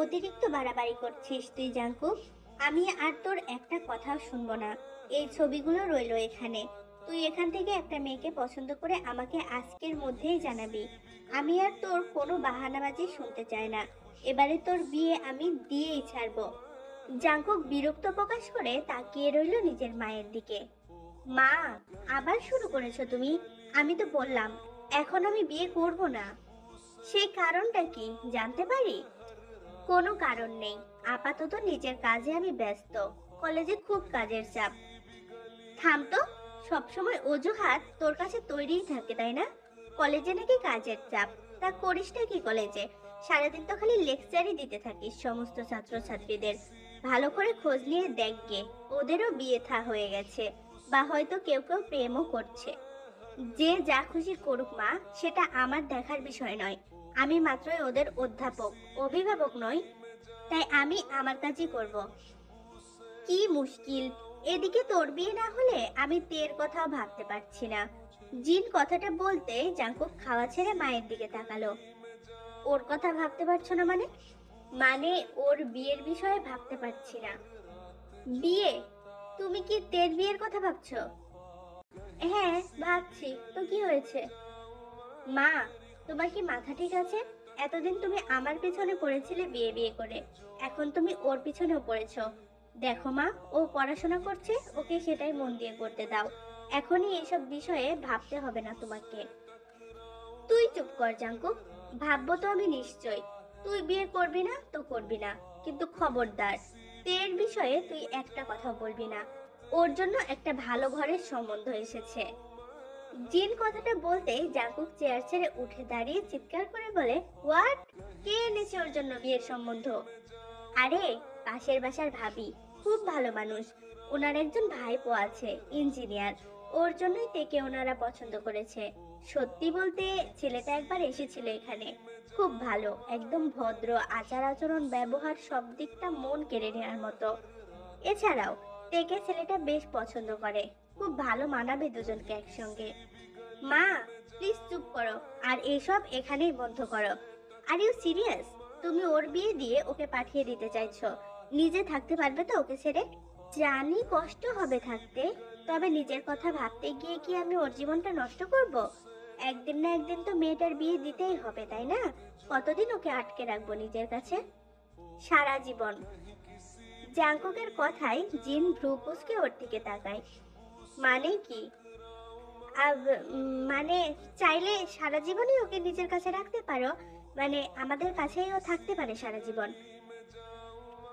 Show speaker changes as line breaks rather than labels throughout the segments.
অতিরিক্ত বাড়াবাড়ি করছিস তুই জাঙ্কুক আমি আর তোর একটা কথাও শুনব না। এই ছবিগুলো রইল এখানে। তুই এখান থেকে একটা মেয়েকে পছন্দ করে আমাকে আজকের মধ্যেই জানাবি। আমি আর তোর কোনো বাহানাবাজি শুনতে চাই না। এবারে তোর বিয়ে আমি দিয়েই ছাড়বো। জাঙ্কুক বিরক্ত প্রকাশ করে তাকিয়ে রইল নিজের মায়ের দিকে। মা, আবার শুরু করেছ তুমি? আমি তো বললাম, এখন আমি বিয়ে করব না। সেই কারণটা কি, জানতে পারি? কোনো কারণ নেই। আপাতত নিজের কাজে আমি ব্যস্ত। কলেজে খুব কাজের চাপ। থাম তো, সবসময় অজুহাত তোর কাছে তৈরিই থাকে, তাই না? কলেজে নাকি কাজের চাপ? তা করিসটা কি কলেজে? সারাদিন তো খালি লেকচারই দিতে থাকিস সমস্ত ছাত্রছাত্রীদের। ভালো করে খোঁজ নিয়ে দেখ গে, ওদেরও বিয়ে থা হয়ে গেছে। বা হয়তো কেউ কেউ প্রেমও করছে। যে যা খুশি করুক মা, সেটা আমার দেখার বিষয় নয়। আমি মাত্রই ওদের অধ্যাপক, অভিভাবক নই, তাই আমি আমার কাজই করব। কি মুশকিল, এদিকে তোর বিয়ে না হলে আমি তের কথাও ভাবতে পারছি না। জিন কথাটা বলতে জাঙ্কুক খাওয়া ছেড়ে মায়ের দিকে তাকালো। ওর কথা ভাবতে পারছ না মানে? মানে ওর বিয়ের বিষয়ে ভাবতে পারছি না। বিয়ে? তুমি কি তের বিয়ের কথা ভাবছ? হ্যাঁ ভাবছি। তো কি হয়েছে? মা তোমার কি মাথা ঠিক আছে? এতদিন তুমি আমার পিছনে পড়েছিলে বিয়ে বিয়ে করে। এখন তুমি ওর পিছনেও পড়েছো। দেখো মা, ও পড়াশোনা করছে, ওকে সেটাই মন দিয়ে করতে দাও। এখনই এসব বিষয়ে ভাবতে হবে না তোমাকে। তুই চুপ কর জাঙ্কুক ভাববো তো আমি নিশ্চয় তুই বিয়ে করবি না, তো করবি না। কিন্তু খবরদার, তের বিষয়ে তুই একটা কথা বলবি না। ওর জন্য একটা ভালো ঘরের সম্বন্ধ এসেছে। জিন কথাটা বলতে জাঙ্কুক চেয়ার ছেড়ে উঠে দাঁড়িয়ে চিৎকার করে বলে, হোয়াট? কে এনেছে ওর জন্য বিয়ের সম্বন্ধ? আরে, পাশের বাসার ভাবি, খুব ভালো মানুষ। ওনার একজন ভাইপো আছে, ইঞ্জিনিয়ার। ওর জন্যই তেকে ওনারা পছন্দ করেছে। সত্যি বলতে, ছেলেটা একবার এসেছিল এখানে। খুব ভালো, একদম ভদ্র আচার আচরণ ব্যবহার সব দিকটা মন কেড়ে নেওয়ার মতো। এছাড়াও তেকে ছেলেটা বেশ পছন্দ করে। খুব ভালো মানাবে দুজনকে একসঙ্গে। মা প্লিজ চুপ করো, আর এসব এখানেই বন্ধ করো। আর ইউ সিরিয়াস তুমি ওর বিয়ে দিয়ে ওকে পাঠিয়ে দিতে চাইছো। নিজে থাকতে পারবে তো ওকে ছেড়ে? জানি কষ্ট হবে থাকতে, তবে নিজের কথা ভাবতে গিয়ে কি আমি ওর জীবনটা নষ্ট করব? একদিন না একদিন তো মেয়েটার বিয়ে দিতেই হবে, তাই না? কতদিন ওকে আটকে রাখব নিজের কাছে? সারা জীবন। জাঙ্কুকের কথায় জিন ভ্রু কুচকে ওর দিকে তাকায়। মানে কি? মানে চাইলে সারা জীবনই ওকে নিজের কাছে রাখতে পারো। মানে আমাদের কাছেই ও থাকতে পারে সারা জীবন।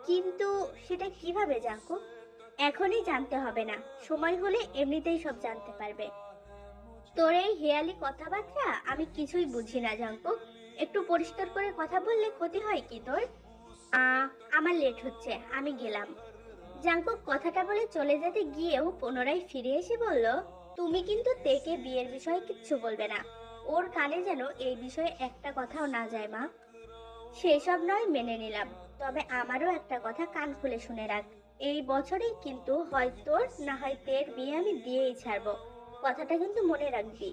কিন্তু সেটা কীভাবে জাঙ্কু এখনই জানতে হবে না। সময় হলে এমনিতেই সব জানতে পারবে। তোর এই হেয়ালি কথাবার্তা আমি কিছুই বুঝি না জাঙ্কু একটু পরিষ্কার করে কথা বললে ক্ষতি হয় কি তোর? আমার লেট হচ্ছে। আমি গেলাম। জাঙ্কুক কথাটা বলে চলে যেতে গিয়েও পুনরায় ফিরে এসে বলল, তুমি কিন্তু তেকে বিয়ের বিষয়ে কিচ্ছু বলবে না। ওর কানে যেন এই বিষয়ে একটা কথাও না যায়, মা। সেসব নয় মেনে নিলাম, তবে আমারও একটা কথা কান খুলে শুনে রাখ। এই বছরেই কিন্তু হয় তোর, না হয় তের বিয়ে আমি দিয়েই ছাড়বো। কথাটা কিন্তু মনে রাখবি।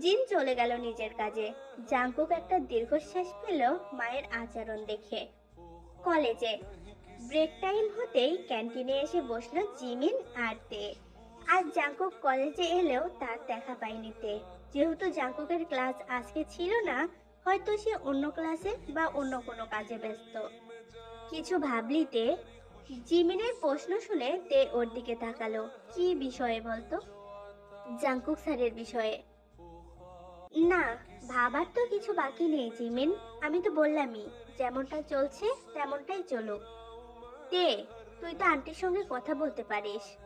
জিন চলে গেল নিজের কাজে। জাঙ্কুক একটা দীর্ঘশ্বাস পেল মায়ের আচরণ দেখে। কলেজে ব্রেক টাইম হতেই ক্যান্টিনে এসে বসল জিমিন আর তে। আজ জাঙ্কুক কলেজে এলেও তার দেখা পায়নি তে। যেহেতু জাঙ্কুকের ক্লাস আজকে ছিল না, হয়তো সে অন্য ক্লাসে বা অন্য কোনো কাজে ব্যস্ত। কিছু ভাবলি তে, জিমিনের প্রশ্ন শুনে তে ওর দিকে তাকালো। কি বিষয়ে বলতো? জাঙ্কুক স্যারের বিষয়ে। না, ভাবার তো কিছু বাকি নেই জিমিন। আমি তো বললামই, যেমনটা চলছে তেমনটাই চলুক। তে তুই তো আন্টির সঙ্গে কথা বলতে পারিস।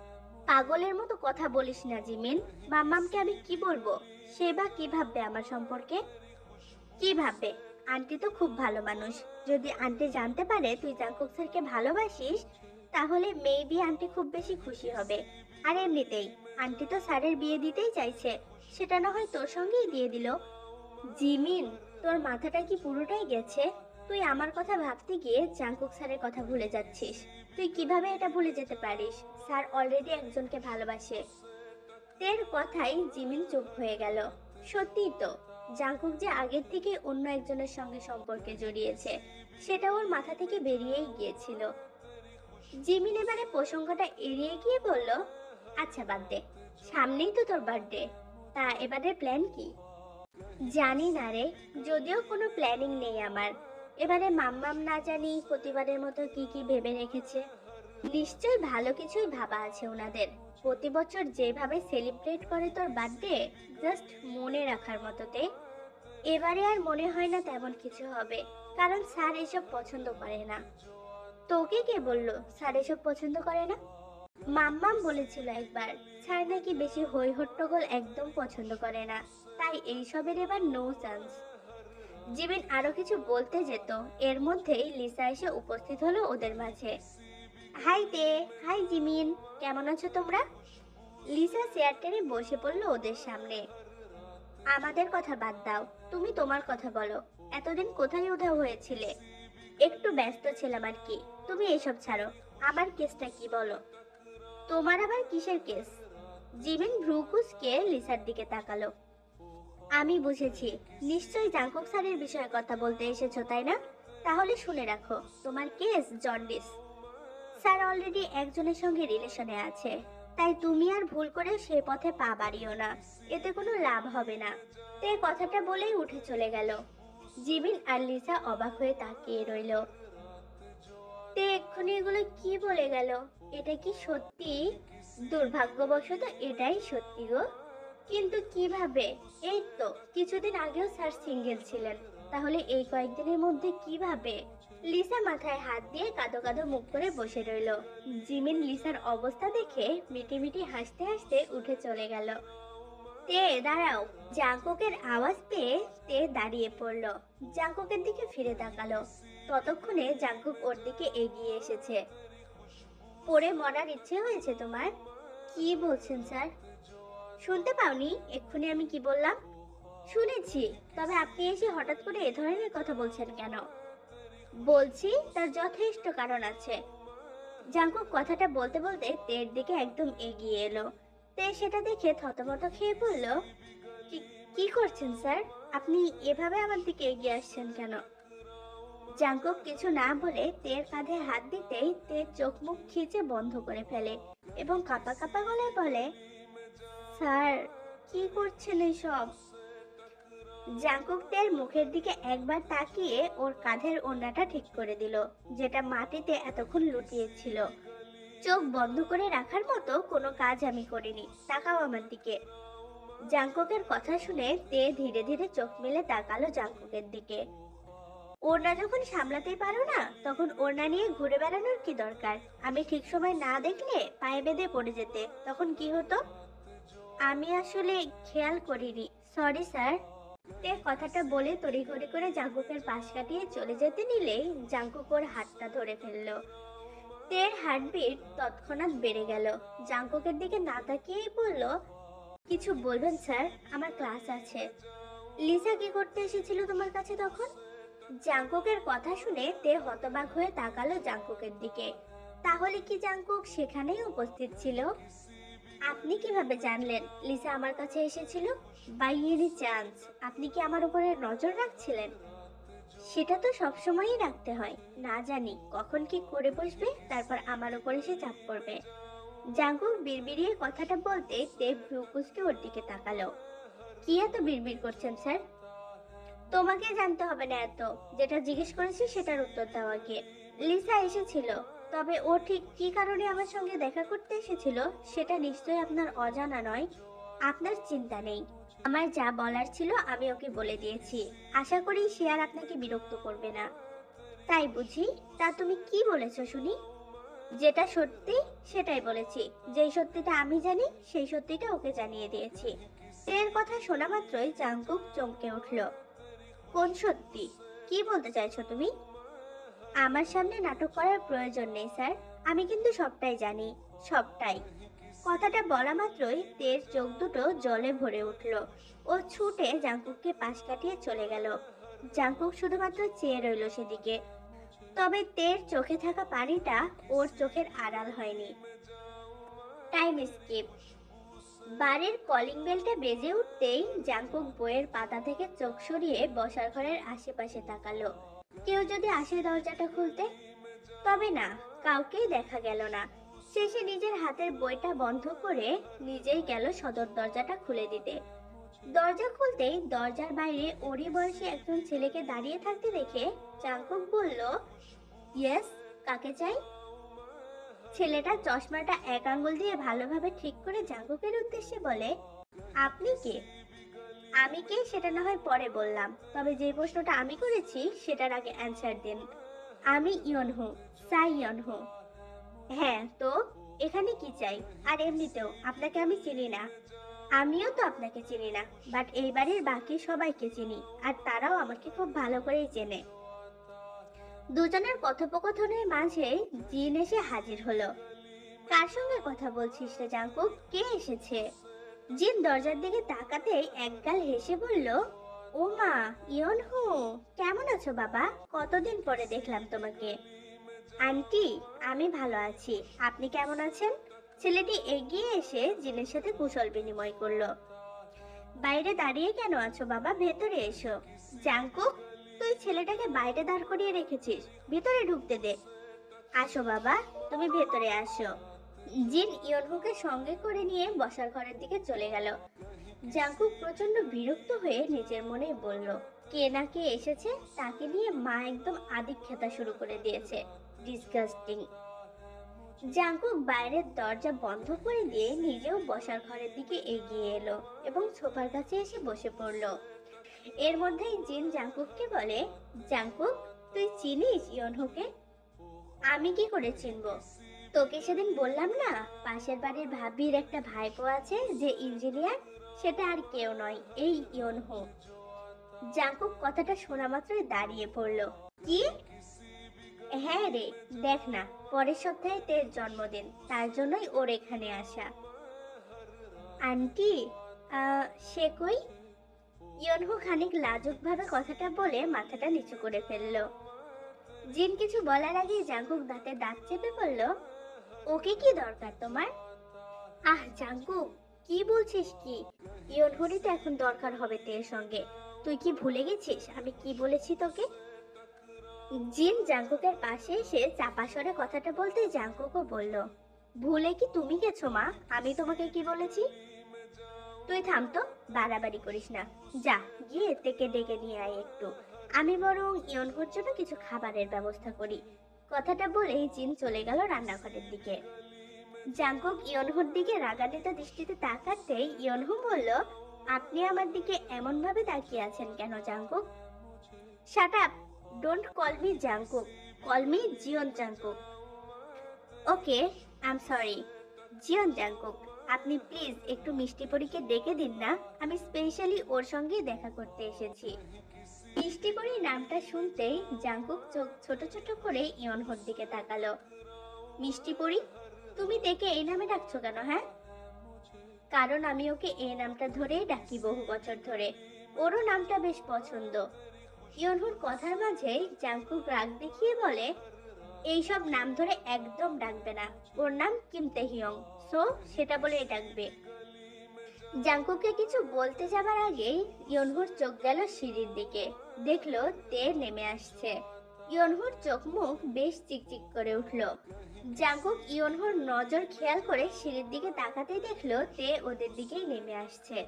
পাগলের মতো কথা বলিস না, জিমিন। মাম্মামকে আমি কি বলব? সে বা কি ভাববে আমার সম্পর্কে? কি ভাববে? আন্টি তো খুব ভালো মানুষ। যদি আন্টি জানতে পারে তুই জাঙ্কুক স্যারকে ভালোবাসিস, তাহলে মেবি আন্টি খুব বেশি খুশি হবে। আর এমনিতেই, আন্টি তো স্যারের বিয়ে দিতেই চাইছে। সেটা না হয় তোর সঙ্গেই দিয়ে দিল। জিমিন, তোর মাথাটা কি পুরোটাই গেছে? তুই আমার কথা ভাবতে গিয়ে জাঙ্কুক স্যারের কথা ভুলে যাচ্ছিস। তুই কীভাবে এটা ভুলে যেতে পারিস? স্যার অলরেডি একজনকে ভালোবাসে। তের কথাই জিমিন চুপ হয়ে গেল। সত্যিই তো জাঙ্কুক যে আগের থেকে অন্য একজনের সঙ্গে সম্পর্কে জড়িয়েছে, সেটা ওর মাথা থেকে বেরিয়েই গিয়েছিল। জিমিন এবারে প্রসঙ্গটা এড়িয়ে গিয়ে বলল আচ্ছা বাদ দে। সামনেই তো তোর বার্থডে তা এবারে প্ল্যান কি? জানি না রে, যদিও কোনো প্ল্যানিং নেই আমার। এবারে মাম্মাম না জানি প্রতিবারের মতো কি কি ভেবে রেখেছে। নিশ্চয়ই ভালো কিছুই ভাবা আছে ওনাদের। প্রতি বছর যেভাবে সেলিব্রেট করে তোর বার্থডে জাস্ট মনে রাখার মতোতে এবারে আর মনে হয় না তেমন কিছু হবে, কারণ স্যার এসব পছন্দ করে না। তোকে কে বলল, স্যার এসব পছন্দ করে না? মাম্মাম বলেছিল একবার, স্যার নাকি বেশি হই হট্টগোল একদম পছন্দ করে না, তাই এইসবের এবার নো চান্স জিমিন আরও কিছু বলতে যেত। এর মধ্যেই লিসা এসে উপস্থিত হলো ওদের মাঝে। হাই দে, হাই জিমিন, কেমন আছো তোমরা? লিসা চেয়ার টেনে বসে পড়ল ওদের সামনে। আমাদের কথা বাদ দাও, তুমি তোমার কথা বলো। এতদিন কোথায় উধাও হয়েছিলে? একটু ব্যস্ত ছিলাম আর কি, তুমি এসব ছাড়ো, আমার কেসটা কি বলো? তোমার আবার কিসের কেস? জিমিন ভ্রুকুসকে লিসার দিকে তাকালো। আমি বুঝেছি। নিশ্চয়ই জাঙ্কুক স্যারের বিষয়ে কথা বলতে এসেছ, তাই না? তাহলে শুনে রাখো, তোমার কেস জন্ডিস। স্যার অলরেডি একজনের সঙ্গে রিলেশনে আছে। তাই তুমি আর ভুল করে সে পথে পা বাড়িও না। এতে কোনো লাভ হবে না। তে কথাটা বলেই উঠে চলে গেল। জিমিন আর লিসা অবাক হয়ে তাকিয়ে রইল। তে এক্ষুনি এগুলো কি বলে গেল? এটা কি সত্যি? দুর্ভাগ্যবশত এটাই সত্যি গো। কিন্তু কীভাবে? এই তো, কিছুদিন আগেও স্যার সিঙ্গেল ছিলেন। তাহলে এই কয়েকদিনের মধ্যে কীভাবে? লিসা মাথায় হাত দিয়ে কাদো কাদো মুখ করে বসে রইল। জিমিন লিসার অবস্থা দেখে মিটি মিটি হাসতে হাসতে উঠে চলে গেল। তে, দাঁড়াও। জাঙ্কুকের আওয়াজ পেয়ে তে দাঁড়িয়ে পড়ল। জাঙ্কুকের দিকে ফিরে তাকালো। ততক্ষণে জাঙ্কুক ওর দিকে এগিয়ে এসেছে। পড়ে মরার ইচ্ছে হয়েছে তোমার? কি বলছেন স্যার? শুনতে পাওনি? এক্ষুনি আমি কি বললাম? শুনেছি, তবে আপনি এসে হঠাৎ করে এ ধরনের কথা বলছেন কেন? বলছি, তার যথেষ্ট কারণ আছে। জাঙ্কুক কথাটা বলতে বলতে তের দিকে একদম এগিয়ে এলো। তে সেটা দেখে থতমত খেয়ে পড়ল। "কি- কি করছেন, স্যার? আপনি এভাবে আমার দিকে এগিয়ে আসছেন কেন? জাঙ্কুক কিছু না বলে তের কাঁধে হাত দিতেই তের চোখ মুখ খিচে বন্ধ করে ফেলে এবং কাপা কাপা গলায় বলে স্যার, কি করছেন এইসব জাঙ্কুকদের মুখের দিকে একবার তাকিয়ে ওর কাঁধের ওড়নাটা ঠিক করে দিল, যেটা মাটিতে এতক্ষণ লুটিয়েছিল। চোখ বন্ধ করে রাখার মতো কোনো কাজ আমি করিনি, তাকাও আমার দিকে। জাঙ্কুকের কথা শুনে তে ধীরে ধীরে চোখ মেলে তাকালো জাঙ্কুকের দিকে। ওড়না যখন সামলাতেই পারো না, তখন ওড়না নিয়ে ঘুরে বেড়ানোর কি দরকার? আমি ঠিক সময় না দেখলে পায়ে বেঁধে পড়ে যেতে, তখন কি হতো? আমি আসলে খেয়াল করিনি। সরি স্যার তে কথাটা বলে তড়িঘড়ি করে জাঙ্কুকের পাশ কাটিয়ে চলে যেতে নিলেই জাঙ্কুক ওর হাতটা ধরে ফেলল। তের হার্টবিট তৎক্ষণাৎ বেড়ে গেল। জাঙ্কুকের দিকে না তাকিয়েই বলল, কিছু বলবেন স্যার আমার ক্লাস আছে। লিসা কি করতে এসেছিল তোমার কাছে তখন? জাঙ্কুকের কথা শুনে তে হতবাক হয়ে তাকালো জাঙ্কুকের দিকে। তাহলে কি জাঙ্কুক সেখানেই উপস্থিত ছিল? আপনি কীভাবে জানলেন লিসা আমার কাছে এসেছিল? বাই এনি চান্স আপনি কি আমার উপরে নজর রাখছিলেন? সেটা তো সবসময়ই রাখতে হয়। না জানি কখন কি করে বসবে, তারপর আমার উপর এসে চাপ পড়বে। জাঙ্কুক বিড়বিড়িয়ে কথাটা বলতে দেব ভ্রুকুসকে ওর দিকে তাকালো। কি এত বিড়বিড় করছেন, স্যার? তোমাকে জানতে হবে না এত। যেটা জিজ্ঞেস করেছি সেটার উত্তর দাও আগে। লিসা এসেছিল। তবে ও ঠিক কি কারণে আমার সঙ্গে দেখা করতে এসেছিল, সেটা নিশ্চয়ই আপনার অজানা নয়। আপনার চিন্তা নেই। আমার যা বলার ছিল আমি ওকে বলে দিয়েছি। আশা করি সে আর আপনাকে বিরক্ত করবে না। তাই বুঝি? তা তুমি কি বলেছ, শুনি? যেটা সত্যি, সেটাই বলেছি। যেই সত্যিটা আমি জানি, সেই সত্যিটা ওকে জানিয়ে দিয়েছি। এর কথা শোনা মাত্রই জাংকুক চমকে উঠল। কোন সত্যি? কি বলতে চাইছো তুমি? আমার সামনে নাটক করার প্রয়োজন নেই, স্যার। আমি কিন্তু সবটাই জানি, সবটাই। কথাটা বলা মাত্রই তের চোখ দুটো জলে ভরে উঠল। ও ছুটে জাঙ্কুককে পাশ কাটিয়ে চলে গেল। জাঙ্কুক শুধুমাত্র চেয়ে রইল সেদিকে। তবে তের চোখে থাকা পানিটা ওর চোখের আড়াল হয়নি। টাইম স্কিপ বাড়ির কলিং বেলটা বেজে উঠতেই জাঙ্কুক বইয়ের পাতা থেকে চোখ সরিয়ে বসার ঘরের আশেপাশে তাকালো। কেউ যদি আসে দরজাটা খুলতে, তবে না, কাউকেই দেখা গেল না। শেষে নিজের হাতের বইটা বন্ধ করে নিজেই গেল সদর দরজাটা খুলে দিতে। দরজা খুলতেই দরজার বাইরে ওরই বয়সী একজন ছেলেকে দাঁড়িয়ে থাকতে দেখে চাঙ্কুক বলল, ইয়েস, কাকে চাই? ছেলেটা চশমাটা এক আঙ্গুল দিয়ে ভালোভাবে ঠিক করে জাঙ্কুকের উদ্দেশ্যে বলে, আপনি কে? আমি কে সেটা না হয় পরে বললাম, তবে যে প্রশ্নটা আমি করেছি সেটার আগে অ্যান্সার দিন। আমি ইয়ন ইয়নহু সাই ইয়নহু হ্যাঁ তো এখানে কি চাই? আর এমনিতেও আপনাকে আমি চিনি না। আমিও তো আপনাকে চিনি না বাট এই বাড়ির বাকি সবাইকে চিনি, আর তারাও আমাকে খুব ভালো করেই চেনে। দুজনের কথোপকথনের মাঝে জিন এসে হাজির হলো। কার সঙ্গে কথা বলছিস রে জাঙ্কুক? কে এসেছে? জিন দরজার দিকে তাকাতেই একগাল হেসে বলল, ও মা, ইয়ন হু। কেমন আছো বাবা? কতদিন পরে দেখলাম তোমাকে। আন্টি, আমি ভালো আছি। আপনি কেমন আছেন? ছেলেটি এগিয়ে এসে জিনের সাথে কুশল বিনিময় করল। বাইরে দাঁড়িয়ে কেন আছো বাবা? ভেতরে এসো। জাঙ্কুক তুই ছেলেটাকে বাইরে দাঁড় করিয়ে রেখেছিস। ভেতরে ঢুকতে দে। আসো বাবা, তুমি ভেতরে আসো। জিন ইয়নহুকে সঙ্গে করে নিয়ে বসার ঘরের দিকে চলে গেল। জাঙ্কুক প্রচণ্ড বিরক্ত হয়ে নিজের মনে বলল, কে না কে এসেছে তাকে নিয়ে মা একদম আদিক খেতা শুরু করে দিয়েছে। ডিসগাস্টিং. জাঙ্কুক বাইরের দরজা বন্ধ করে দিয়ে নিজেও বসার ঘরের দিকে এগিয়ে এলো এবং সোফার কাছে এসে বসে পড়ল। এর মধ্যেই জিন জাঙ্কুককে বলে, জাঙ্কুক, তুই চিনিস ইয়নহুকে? আমি কি করে চিনবো? তোকে সেদিন বললাম না, পাশের বাড়ির ভাবির একটা ভাইপো আছে যে ইঞ্জিনিয়ার, সেটা আর কেউ নয়, এই ইয়নহু। জাঙ্কুক কথাটা শোনা মাত্রই দাঁড়িয়ে পড়ল। কি? হ্যাঁ রে, দেখ না, পরের সপ্তাহে তের জন্মদিন, তার জন্যই ওর এখানে আসা। আন্টি সে কই? ইয়নহু খানিক লাজুকভাবে কথাটা বলে মাথাটা নিচু করে ফেলল। জিন কিছু বলার আগে জাঙ্কুক দাঁতে দাঁত চেপে বলল ওকে কি দরকার তোমার? আহ জাঙ্কুক কি বলছিস কি? ইয়নহুরই তো এখন দরকার হবে তের সঙ্গে। তুই কি ভুলে গেছিস? আমি কি বলেছি তোকে? জিন জাঙ্কুকের পাশে এসে চাপা স্বরে কথাটা বলতে জাঙ্কুকও বলল, ভুলে কি তুমি গেছো মা? আমি তোমাকে কি বলেছি? তুই থাম তো, বাড়াবাড়ি করিস না। যা, গিয়ে তেকে ডেকে নিয়ে আয় একটু। আমি বরং ইয়নহুর জন্য কিছু খাবারের ব্যবস্থা করি। কথাটা বলেই জিন চলে গেল রান্নাঘরের দিকে। জাঙ্কুক ইয়নহুর দিকে রাগান্বিত দৃষ্টিতে তাকাতেই ইয়নহু বলল, আপনি আমার দিকে এমন ভাবে তাকিয়ে আছেন কেন, Jungkook? Shut up don't call me Jungkook. Call me Jeon Jungkook. Okay I am sorry Jeon Jungkook, আপনি প্লিজ একটু মিষ্টি পরীকে ডেকে দিন না। আমি স্পেশালি ওর সঙ্গে দেখা করতে এসেছি। মিষ্টি পরি নামটা শুনতেই জাঙ্কুক চোখ ছোট ছোট করে ইয়নহর দিকে তাকালো। মিষ্টি পরি তুমি দেখে এই নামে ডাকছো কেন হ্যাঁ? কারণ আমি ওকে এই নামটা ধরেই ডাকি বহু বছর ধরে। ওরও নামটা বেশ পছন্দ। ইয়নহুর কথার মাঝেই জাঙ্কুক রাগ দেখিয়ে বলে, এইসব নাম ধরে একদম ডাকবে না। ওর নাম কিম তেহিয়ং সো, সেটা বলে ডাকবে। জাঙ্কুকে কিছু বলতে যাবার আগেই ইয়নহুর চোখ গেল সিঁড়ির দিকে। দেখল তে নেমে আসছে। ইয়নহুর চোখ মুখ বেশ চিকচিক করে উঠল। জাঙ্কুক ইয়নহুর নজর খেয়াল করে সিঁড়ির দিকে তাকাতেই দেখল তে ওদের দিকেই নেমে আসছে।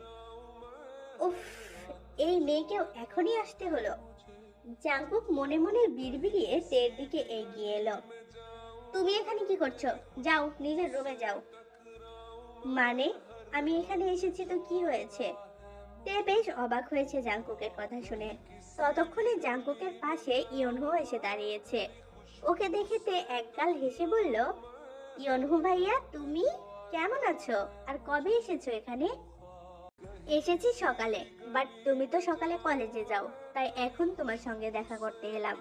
উফ, এই মেয়েকেও এখনই আসতে হলো। জাঙ্কুক মনে মনে বিড়বিড়িয়ে তের দিকে এগিয়ে এলো। তুমি এখানে কি করছ? যাও, নিজের রুমে যাও। মানে? আমি এখানে এসেছি তো কি হয়েছে? তে বেশ অবাক হয়েছে জাঙ্কুকের কথা শুনে। ততক্ষণে জাঙ্কুকের পাশে ইয়নহু এসে দাঁড়িয়েছে। ওকে দেখে তে একগাল হেসে বলল, ইয়নহু ভাইয়া, তুমি কেমন আছো? আর কবে এসেছ এখানে? এসেছি সকালে, বাট তুমি তো সকালে কলেজে যাও, তাই এখন তোমার সঙ্গে দেখা করতে এলাম।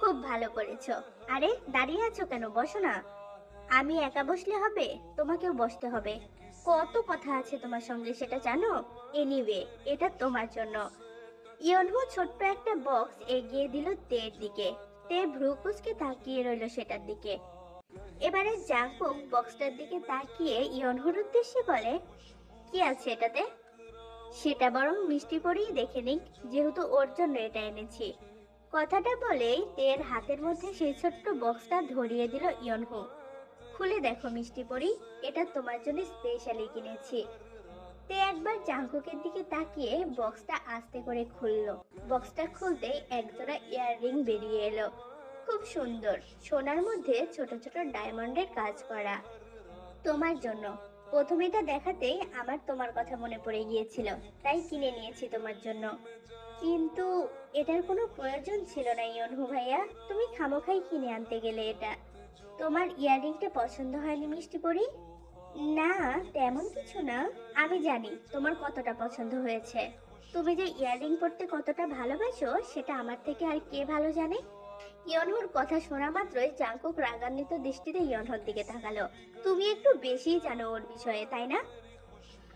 খুব ভালো করেছ। আরে, দাঁড়িয়ে আছো কেন? বসো না। আমি একা বসলে হবে? তোমাকেও বসতে হবে। কত কথা আছে তোমার সঙ্গে সেটা জানো? এনিওয়ে এটা তোমার জন্য। ইয়নহু ছোট্ট একটা বক্স এগিয়ে দিল তের দিকে। তে ভ্রুকুসকে তাকিয়ে রইল সেটার দিকে। এবারে জাঙ্কুক বক্সটার দিকে তাকিয়ে ইয়নহুর উদ্দেশ্যে বলে, কি আছে এটাতে? সেটা বরং মিষ্টি পরেই দেখে নিক, যেহেতু ওর জন্য এটা এনেছি। কথাটা বলেই তের হাতের মধ্যে সেই ছোট্ট বক্সটা ধরিয়ে দিল ইয়নহু। খুলে দেখো, মিষ্টি পরি, এটা তোমার জন্য স্পেশালি কিনেছি। তে একবার জাঙ্কুকের দিকে তাকিয়ে বক্সটা আস্তে করে খুললো। বক্সটা খুলতেই একজোড়া ইয়াররিং বেরিয়ে এলো। খুব সুন্দর, সোনার মধ্যে ছোট ছোট ডায়মন্ডের কাজ করা। তোমার জন্য। প্রথমে এটা দেখাতেই আমার তোমার কথা মনে পড়ে গিয়েছিল, তাই কিনে নিয়েছি তোমার জন্য। কিন্তু এটার কোনো প্রয়োজন ছিল না, ইয়নহু ভাইয়া। তুমি খামোখাই কিনে আনতে গেলে এটা। তোমার ইয়াররিংটা পছন্দ হয়নি মিষ্টি পরি? না, তেমন কিছু না। আমি জানি তোমার কতটা পছন্দ হয়েছে। তুমি যে ইয়াররিং পরতে কতটা ভালোবাসো, সেটা আমার থেকে আর কে ভালো জানে? ইয়নহুর কথা শোনা মাত্রই জাঙ্কুক রাগান্বিত দৃষ্টিতে ইয়নহর দিকে তাকালো। তুমি একটু বেশিই জানো ওর বিষয়ে, তাই না?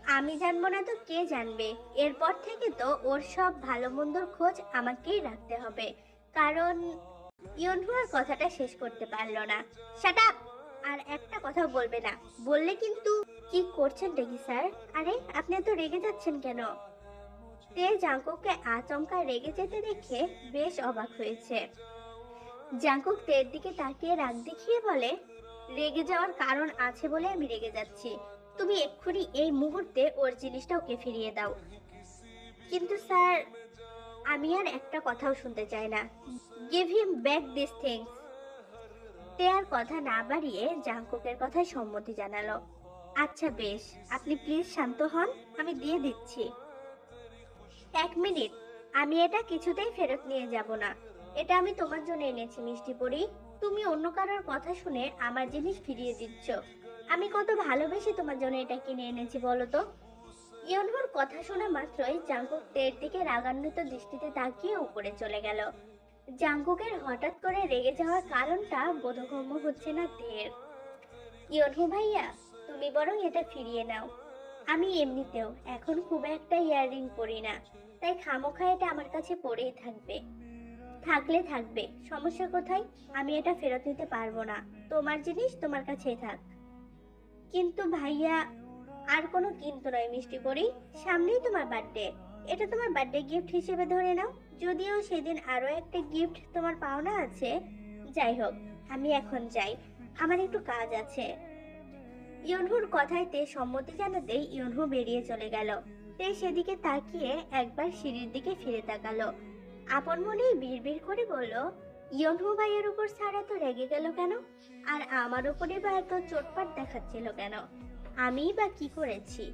আমি জানব না তো কে জানবে। এরপর থেকে তো ওর সব ভালো মন্দর খোঁজ আমাকেই রাখতে হবে। কারণ ইয়নহু আর কথাটা শেষ করতে পারল না। শাট আপ, আর একটা কথা বলবে না। বললে কিন্তু কি করছেন স্যার? আরে, আপনি রেগে যাচ্ছেন কেন? আচমকা রেগে যেতে দেখে বেশ অবাক হয়েছে। জাঙ্কুক তের দিকে তাকিয়ে রাগ দেখিয়ে বলে, রেগে যাওয়ার কারণ আছে বলে আমি রেগে যাচ্ছি। তুমি এক্ষুনি এই মুহূর্তে ওর জিনিসটা ওকে ফিরিয়ে দাও। কিন্তু স্যার আমি আর একটা কথাও শুনতে চাই না। Give him back this things তে আর কথা না বাড়িয়ে জাঙ্কুকের কথায় সম্মতি জানালো। আচ্ছা বেশ, আপনি প্লিজ শান্ত হন, আমি দিয়ে দিচ্ছি। এক মিনিট, আমি এটা কিছুতেই ফেরত নিয়ে যাব না। এটা আমি তোমার জন্য এনেছি, মিষ্টি পরি। তুমি অন্য কারোর কথা শুনে আমার জিনিস ফিরিয়ে দিচ্ছ। আমি কত ভালোবেসে তোমার জন্য এটা কিনে এনেছি বলো তো? ইয়নহুর কথা শোনা মাত্রই জাঙ্কুক তের দিকে রাগান্বিত দৃষ্টিতে তাকিয়ে উপরে চলে গেল। জাঙ্কুকের হঠাৎ করে রেগে যাওয়ার কারণটা বোধগম্য হচ্ছে না তের। ইয়নহু ভাইয়া, তুমি বরং এটা ফিরিয়ে নাও। আমি এমনিতেও এখন খুব একটা ইয়াররিং পরি না, তাই খামোখা এটা আমার কাছে পড়েই থাকবে। থাকলে থাকবে, সমস্যা কোথায়? আমি এটা ফেরত নিতে পারব না। তোমার জিনিস তোমার কাছেই থাক। কিন্তু ভাইয়া আর কোনো কিন্তু নয়, মিষ্টি করি সামনেই তোমার বার্থডে এটা তোমার বার্থডে গিফট হিসেবে ধরে নাও। যদিও সেদিন আরও একটা গিফট তোমার পাওনা আছে। যাই হোক, আমি এখন যাই। আমার একটু কাজ আছে। ইয়নহুর কথাইতে সম্মতি জানাতেই ইয়নহু বেরিয়ে চলে গেল। তে সেদিকে তাকিয়ে একবার সিঁড়ির দিকে ফিরে তাকালো। আপন মনেই বিড়বিড় করে বলল, ইয়নহু ভাইয়ের উপর স্যার তো রেগে গেল কেন? আর আমার উপরে বা এত চোটপাট দেখাচ্ছিল কেন? আমি বা কি করেছি?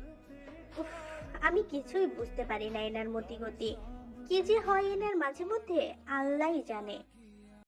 উফ, আমি কিছুই বুঝতে পারি না এনার মতিগতি কি যে হয় এনার মাঝে মধ্যে আল্লাহই জানে।